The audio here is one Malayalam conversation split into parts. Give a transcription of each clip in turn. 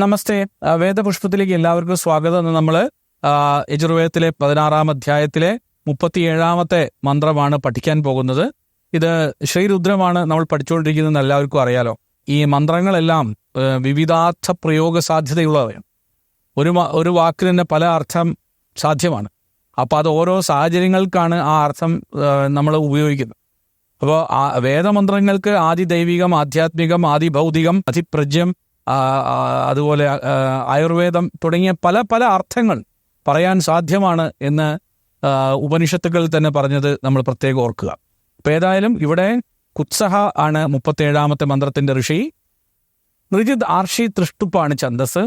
നമസ്തേ. വേദപുഷ്പത്തിലേക്ക് എല്ലാവർക്കും സ്വാഗതം എന്ന് നമ്മൾ യജുർവേദത്തിലെ പതിനാറാം അധ്യായത്തിലെ മുപ്പത്തിയേഴാമത്തെ മന്ത്രമാണ് പഠിക്കാൻ പോകുന്നത്. ഇത് ശ്രീരുദ്രമാണ് നമ്മൾ പഠിച്ചുകൊണ്ടിരിക്കുന്നത് എല്ലാവർക്കും അറിയാലോ. ഈ മന്ത്രങ്ങളെല്ലാം വിവിധാർത്ഥ പ്രയോഗ സാധ്യതയുള്ളവയാണ്. ഒരു ഒരു വാക്കിന് തന്നെ പല അർത്ഥം സാധ്യമാണ്. അപ്പോൾ അത് ഓരോ സാഹചര്യങ്ങൾക്കാണ് ആ അർത്ഥം നമ്മൾ ഉപയോഗിക്കുന്നത്. അപ്പോൾ വേദമന്ത്രങ്ങൾക്ക് ആദി ദൈവികം ആധ്യാത്മികം ആദി ഭൗതികം അതിപ്രജ്യം അതുപോലെ ആയുർവേദം തുടങ്ങിയ പല പല അർത്ഥങ്ങൾ പറയാൻ സാധ്യമാണ് എന്ന് ഉപനിഷത്തുകൾ തന്നെ പറഞ്ഞത് നമ്മൾ പ്രത്യേകം ഓർക്കുക. അപ്പം ഏതായാലും ഇവിടെ കുത്സഹ ആണ് മുപ്പത്തേഴാമത്തെ മന്ത്രത്തിന്റെ ഋഷി. നൃജിത് ആർഷി തൃഷ്ടുപ്പാണ് ഛന്ദസ്.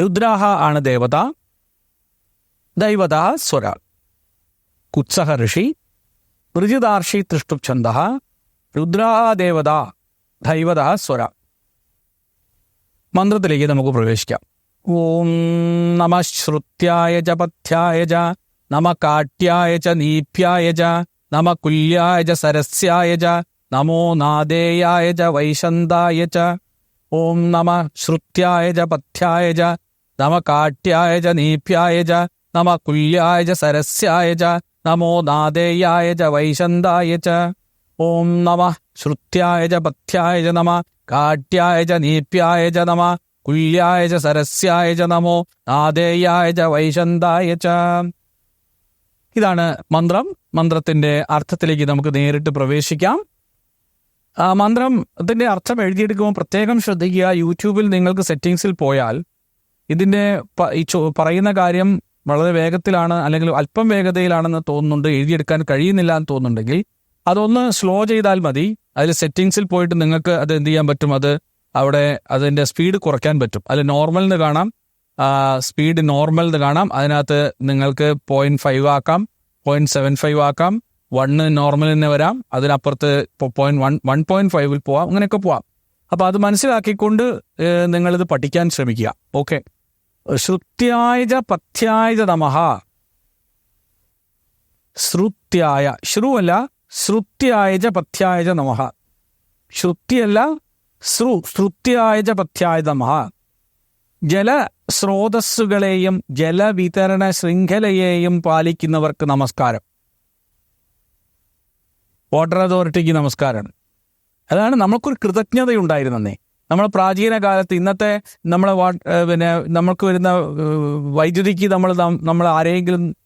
രുദ്രാഹ ആണ് ദേവത. ദൈവത സ്വര. കുത്സഹ ഋഷി. ഋജിതാർഷി തൃഷ്ടുപ് ഛന്ദ. രുദ്രാഹ ദേവത ദൈവത സ്വര മന്ത്രത്തിലേക്ക് നമുക്ക് പ്രവേശിക്കാം. ഓം നമ ശ്രുത്യായ ച പഥ്യായ ച നമ കാട്യായ ച നീപ്യായ ച നമ കുല്യായ ച സരസ്യായ ച നമോ നാദേയായ ച വൈശന്തായ ച ഓം നമ ശ്രുത്യായ ച പഥ്യായ ച നമ കാട്യായ ച നീപ്യായ ച നമ കുല്യായ ച സരസ്യായ ച നമോ നാദേയായ ച വൈശന്തായ ച. ഓം നമ. ശ്രുത്യായ ച പഥ്യായ ച നമ. കാട്യായ ച നീപ്യായ ച നമ. കുല്യായ ച സരസ്യായ ച നമോ. നാദേയായ ച വൈശന്തായ ച. ഇതാണ് മന്ത്രം. മന്ത്രത്തിന്റെ അർത്ഥത്തിലേക്ക് നമുക്ക് നേരിട്ട് പ്രവേശിക്കാം. ആ മന്ത്രത്തിന്റെ അർത്ഥം എഴുതിയെടുക്കുമ്പോൾ പ്രത്യേകം ശ്രദ്ധിക്കുക. യൂട്യൂബിൽ നിങ്ങൾക്ക് സെറ്റിങ്സിൽ പോയാൽ ചോ- പറയുന്ന കാര്യം വളരെ വേഗത്തിലാണ് അല്ലെങ്കിൽ അല്പം വേഗതയിലാണെന്ന് തോന്നുന്നുണ്ട്. എഴുതിയെടുക്കാൻ കഴിയുന്നില്ല എന്ന് തോന്നുന്നുണ്ടെങ്കിൽ അതൊന്ന് സ്ലോ ചെയ്താൽ മതി. അതിൽ സെറ്റിങ്സിൽ പോയിട്ട് നിങ്ങൾക്ക് അത് എന്ത് ചെയ്യാൻ പറ്റും? അത് അവിടെ അതിന്റെ സ്പീഡ് കുറയ്ക്കാൻ പറ്റും. അതിൽ നോർമൽ എന്ന് കാണാം. സ്പീഡ് നോർമൽ എന്ന് കാണാം. അതിനകത്ത് നിങ്ങൾക്ക് പോയിന്റ് ഫൈവ് ആക്കാം. പോയിന്റ് സെവൻ ഫൈവ് ആക്കാം. വണ്ണ് നോർമൽ തന്നെ വരാം. അതിനപ്പുറത്ത് പോയിന്റ് വൺ വൺ പോയിന്റ് ഫൈവിൽ പോവാം. അങ്ങനെയൊക്കെ പോവാം. അപ്പോൾ അത് മനസ്സിലാക്കിക്കൊണ്ട് നിങ്ങളിത് പഠിക്കാൻ ശ്രമിക്കുക. ഓക്കെ. ശ്രുത്യായ പഥ്യായ നമഹ. ശ്രുത്യായ. ശ്രു അല്ല പഥ്യായജ നമ. ശ്രുത്യല്ല ശ്രു ശ്രുത്യായജ പഥ്യായ നമഃ ജലസ്രോതസ്സുകളെയും ജലവിതരണ ശൃംഖലയെയും പാലിക്കുന്നവർക്ക് നമസ്കാരം. വാട്ടർ അതോറിറ്റിക്ക് നമസ്കാരം അതാണ് നമുക്കൊരു കൃതജ്ഞതയുണ്ടായിരുന്നേ നമ്മൾ പ്രാചീന കാലത്ത് ഇന്നത്തെ നമ്മളെ വാ- പിന്നെ നമുക്ക് വരുന്ന വൈദ്യുതിക്ക് നമ്മൾ നമ്മൾ ആരെങ്കിലും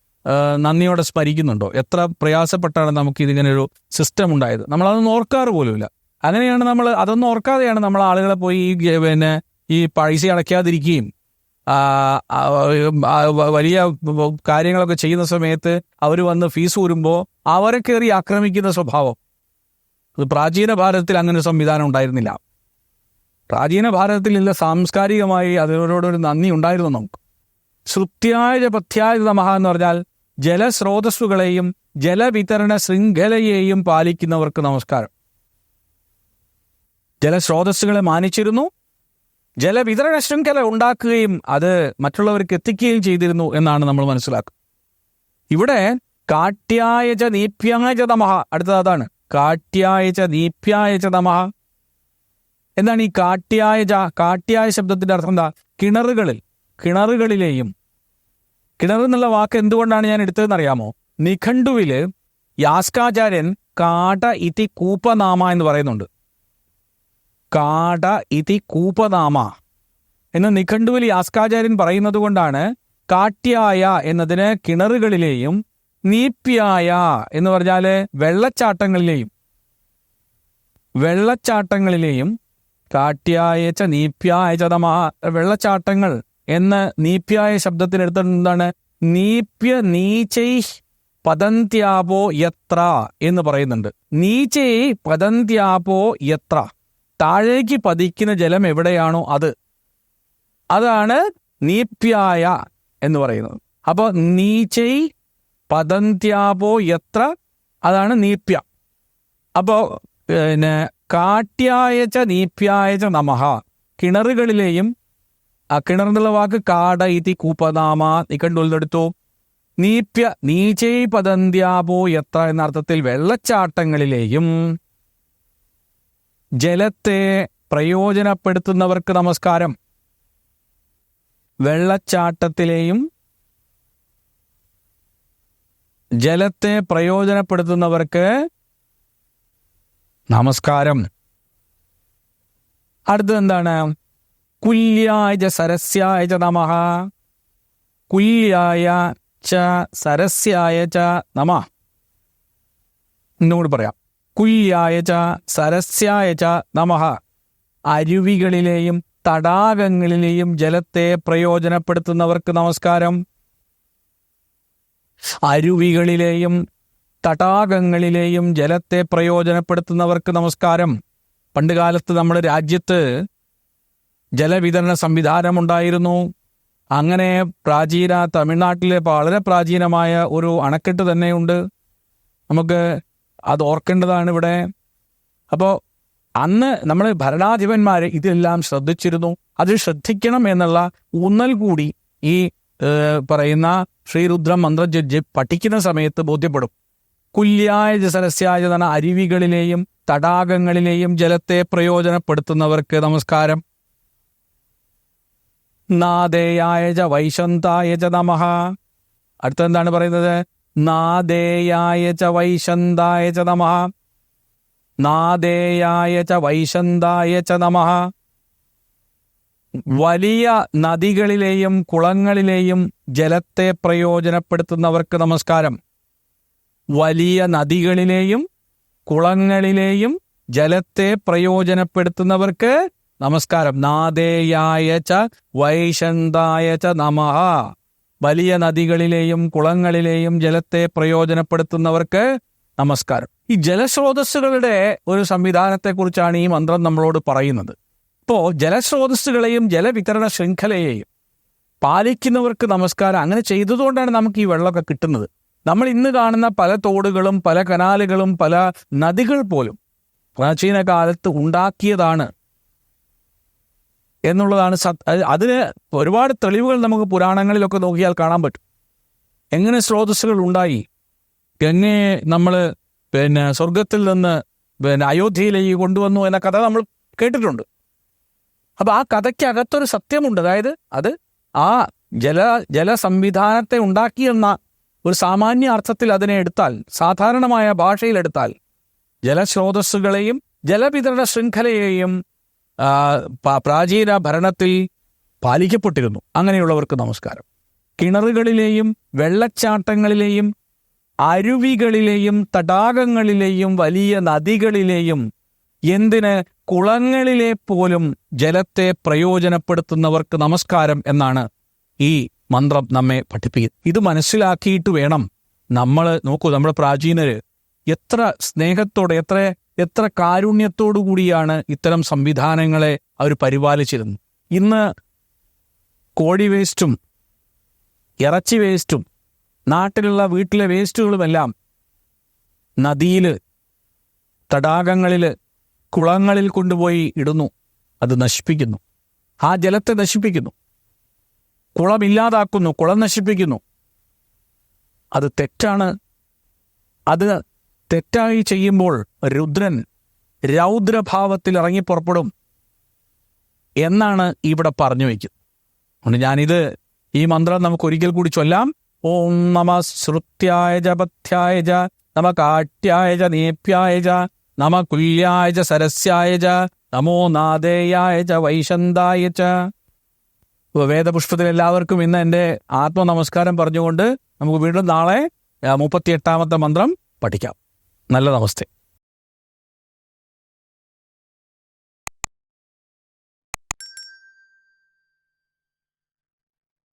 നന്ദിയോടെ സ്മരിക്കുന്നുണ്ടോ? എത്ര പ്രയാസപ്പെട്ടാണ് നമുക്ക് ഇതിങ്ങനെ ഒരു സിസ്റ്റം ഉണ്ടായത്? നമ്മളതൊന്നും ഓർക്കാറ് പോലുമില്ല. അങ്ങനെയാണ് നമ്മൾ അതൊന്നും ഓർക്കാതെയാണ് നമ്മൾ ആളുകളെ പോയി ഈ പിന്നെ ഈ പൈസ അടയ്ക്കാതിരിക്കുകയും വലിയ കാര്യങ്ങളൊക്കെ ചെയ്യുന്ന സമയത്ത് അവർ വന്ന് ഫീസ് ഊരുമ്പോൾ അവരെ കയറി ആക്രമിക്കുന്ന സ്വഭാവം. അത് പ്രാചീന ഭാരതത്തിൽ അങ്ങനെ സംവിധാനം ഉണ്ടായിരുന്നില്ല. പ്രാചീന ഭാരതത്തിൽ ഇല്ല സാംസ്കാരികമായി അതിനോടൊരു നന്ദി ഉണ്ടായിരുന്നു നമുക്ക്. ശ്രുത്യായ പഥ്യായ നമഹ എന്ന് പറഞ്ഞാൽ ജലസ്രോതസ്സുകളെയും ജലവിതരണ ശൃംഖലയെയും പാലിക്കുന്നവർക്ക് നമസ്കാരം. ജലസ്രോതസ്സുകളെ മാനിച്ചിരുന്നു. ജലവിതരണ ശൃംഖല ഉണ്ടാക്കുകയും അത് മറ്റുള്ളവർക്ക് എത്തിക്കുകയും ചെയ്തിരുന്നു എന്നാണ് നമ്മൾ മനസ്സിലാക്കുക. ഇവിടെ കാട്ട്യായച ച നീപ്യായ ച നമഃ അടുത്തത് അതാണ്. കാട്ട്യായച ച നീപ്യായ എന്താണ് ഈ കാട്ട്യായച കാട്ട്യായ ശബ്ദത്തിന്റെ അർത്ഥം എന്താ? കിണറുകളിൽ കിണറുകളിലെയും കിണർ എന്നുള്ള വാക്ക് എന്തുകൊണ്ടാണ് ഞാൻ എടുത്തതെന്ന് അറിയാമോ നിഘണ്ടുവിൽ യാസ്കാചാര്യൻ കാട ഇതി കൂപ്പനാമ എന്ന് പറയുന്നുണ്ട്. കാട ഇതി കൂപ്പനാമ. എന്ന് നിഘണ്ടുവിൽ യാസ്കാചാര്യൻ പറയുന്നത് കൊണ്ടാണ് കാട്ട്യായ എന്നതിന് കിണറുകളിലെയും നീപ്യായ എന്ന് പറഞ്ഞാൽ വെള്ളച്ചാട്ടങ്ങളിലെയും. വെള്ളച്ചാട്ടങ്ങളിലെയും കാട്ട്യായ നീപ്യായ ചതമാ വെള്ളച്ചാട്ടങ്ങൾ എന്ന് നീപ്യായ ശബ്ദത്തിനെടുത്തിട്ട് എന്താണ്? നീപ്യ നീചൈ പതന്ത്യാപോ യത്ര എന്ന് പറയുന്നുണ്ട്. നീചൈ പതന്ത്യാപോ യത്ര. താഴേക്ക് പതിക്കുന്ന ജലം എവിടെയാണോ അത്. അതാണ് നീപ്യായ എന്ന് പറയുന്നത്. അപ്പോൾ നീച്ചൈ പതന്ത്യാപോ യത്ര അതാണ് നീപ്യ. അപ്പോ പിന്നെ കാട്ട്യായച്ച നീപ്യായച്ച നമഹ. കിണറുകളിലെയും കിണർ എന്നുള്ള വാക്ക് കാട ഇതി കൂപ്പനാമ നിക്കണ്ടുള്ളെടുത്തു നീപ്യ നീചൈ പതന്ത്യാപോ എത്ര എന്ന അർത്ഥത്തിൽ വെള്ളച്ചാട്ടങ്ങളിലെയും ജലത്തെ പ്രയോജനപ്പെടുത്തുന്നവർക്ക് നമസ്കാരം. വെള്ളച്ചാട്ടത്തിലെയും ജലത്തെ പ്രയോജനപ്പെടുത്തുന്നവർക്ക് നമസ്കാരം. അടുത്തത് എന്താണ്? കുല്യായ സരസ്യായ ച നമ. കുല്യായ ച സരസ്യായ ച നമ. എന്നോട് പറയാം. കുല്യായ ച സരസ്യായ ച നമ. അരുവികളിലെയും തടാകങ്ങളിലെയും ജലത്തെ പ്രയോജനപ്പെടുത്തുന്നവർക്ക് നമസ്കാരം. അരുവികളിലെയും തടാകങ്ങളിലെയും ജലത്തെ പ്രയോജനപ്പെടുത്തുന്നവർക്ക് നമസ്കാരം. പണ്ടുകാലത്ത് നമ്മുടെ രാജ്യത്ത് ജലവിതരണ സംവിധാനമുണ്ടായിരുന്നു. അങ്ങനെ പ്രാചീന തമിഴ്നാട്ടിലെ വളരെ പ്രാചീനമായ ഒരു അണക്കെട്ട് തന്നെയുണ്ട്. നമുക്ക് അത് ഓർക്കേണ്ടതാണ് ഇവിടെ. അപ്പോൾ അന്ന് നമ്മൾ ഭരണാധിപന്മാർ ഇതെല്ലാം ശ്രദ്ധിച്ചിരുന്നു. അത് ശ്രദ്ധിക്കണം എന്നുള്ള ഊന്നൽ കൂടി ഈ പറയുന്ന ശ്രീരുദ്ര മന്ത്രജഡ്ജ് പഠിക്കുന്ന സമയത്ത് ബോധ്യപ്പെടും. കുല്യായ ജസരസ്യായ അരുവികളിലെയും തടാകങ്ങളിലെയും ജലത്തെ പ്രയോജനപ്പെടുത്തുന്നവർക്ക് നമസ്കാരം. നാദേയായ ച വൈശന്തായ ച നമഹ അടുത്ത എന്താണ് പറയുന്നത്? നാദേയായ ച വൈശന്തായ ച നമഹ നാദേയായ ച വൈശന്തായ ച നമഹ വലിയ നദികളിലെയും കുളങ്ങളിലെയും ജലത്തെ പ്രയോജനപ്പെടുത്തുന്നവർക്ക് നമസ്കാരം. വലിയ നദികളിലെയും കുളങ്ങളിലെയും ജലത്തെ പ്രയോജനപ്പെടുത്തുന്നവർക്ക് നമസ്കാരം. നാദേയായ ച വൈശന്തായ ച നമ. വലിയ നദികളിലെയും കുളങ്ങളിലെയും ജലത്തെ പ്രയോജനപ്പെടുത്തുന്നവർക്ക് നമസ്കാരം. ഈ ജലസ്രോതസ്സുകളുടെ ഒരു സംവിധാനത്തെക്കുറിച്ചാണ് ഈ മന്ത്രം നമ്മളോട് പറയുന്നത്. ഇപ്പോ ജലസ്രോതസ്സുകളെയും ജലവിതരണ ശൃംഖലയെയും പാലിക്കുന്നവർക്ക് നമസ്കാരം. അങ്ങനെ ചെയ്തതുകൊണ്ടാണ് നമുക്ക് ഈ വെള്ളമൊക്കെ കിട്ടുന്നത്. നമ്മൾ ഇന്ന് കാണുന്ന പല തോടുകളും പല കനാലുകളും പല നദികൾ പോലും പ്രാചീന കാലത്ത് ഉണ്ടാക്കിയതാണ് എന്നുള്ളതാണ് അതിന് ഒരുപാട് തെളിവുകൾ നമുക്ക് പുരാണങ്ങളിലൊക്കെ നോക്കിയാൽ കാണാൻ പറ്റും. എങ്ങനെ സ്രോതസ്സുകൾ ഉണ്ടായി? ഗംഗയെ നമ്മൾ പിന്നെ സ്വർഗത്തിൽ നിന്ന് പിന്നെ അയോധ്യയിലേക്ക് കൊണ്ടുവന്നു എന്ന കഥ നമ്മൾ കേട്ടിട്ടുണ്ട്. അപ്പോൾ ആ കഥയ്ക്കകത്തൊരു സത്യമുണ്ട്. അതായത് അത് ആ ജല ജല സംവിധാനത്തെ ഉണ്ടാക്കിയെന്ന ഒരു സാമാന്യ അർത്ഥത്തിൽ അതിനെ എടുത്താൽ സാധാരണമായ ഭാഷയിലെടുത്താൽ ജലസ്രോതസ്സുകളെയും ജലവിതരണ ശൃംഖലയെയും പ്രാചീന ഭരണത്തിൽ പാലിക്കപ്പെട്ടിരുന്നു. അങ്ങനെയുള്ളവർക്ക് നമസ്കാരം. കിണറുകളിലെയും വെള്ളച്ചാട്ടങ്ങളിലെയും അരുവികളിലെയും തടാകങ്ങളിലെയും വലിയ നദികളിലെയും എന്തിന് കുളങ്ങളിലെ പോലും ജലത്തെ പ്രയോജനപ്പെടുത്തുന്നവർക്ക് നമസ്കാരം എന്നാണ് ഈ മന്ത്രം നമ്മെ പഠിപ്പിക്കുന്നത്. ഇത് മനസ്സിലാക്കിയിട്ട് വേണം നമ്മൾ നോക്കൂ നമ്മുടെ പ്രാചീനര് എത്ര സ്നേഹത്തോടെ എത്ര എത്ര കാരുണ്യത്തോടു കൂടിയാണ് ഇത്തരം സംവിധാനങ്ങളെ അവർ പരിപാലിച്ചിരുന്നത്. ഇന്ന് കോഴി വേസ്റ്റും ഇറച്ചി വേസ്റ്റും നാട്ടിലുള്ള വീട്ടിലെ വേസ്റ്റുകളുമെല്ലാം നദിയിൽ തടാകങ്ങളിൽ കുളങ്ങളിൽ കൊണ്ടുപോയി ഇടുന്നു. അത് നശിപ്പിക്കുന്നു. ആ ജലത്തെ നശിപ്പിക്കുന്നു. കുളമില്ലാതാക്കുന്നു കുളം നശിപ്പിക്കുന്നു. അത് തെറ്റാണ്. അത് തെറ്റായി ചെയ്യുമ്പോൾ രുദ്രൻ രൗദ്രഭാവത്തിൽ ഇറങ്ങി പുറപ്പെടും എന്നാണ് ഇവിടെ പറഞ്ഞു വയ്ക്കുന്നത്. അതുകൊണ്ട് ഞാനിത് ഈ മന്ത്രം നമുക്ക് ഒരിക്കൽ കൂടി ചൊല്ലാം. ഓം നമ ശ്രുത്യായ ജ പഥ്യായ ജ നമ കാട്യായ ജ നേപ്യായ ജ നമ കുല്യായ ജ സരസ്യായ ജ നമോ നാദേയായ ജ വൈശന്തായ ച വേദപുഷ്പത്തിൽ എല്ലാവർക്കും ഇന്ന് എന്റെ ആത്മനമസ്കാരം പറഞ്ഞുകൊണ്ട് നമുക്ക് വീണ്ടും നാളെ മുപ്പത്തിയെട്ടാമത്തെ മന്ത്രം പഠിക്കാം. നല്ല നമസ്തേ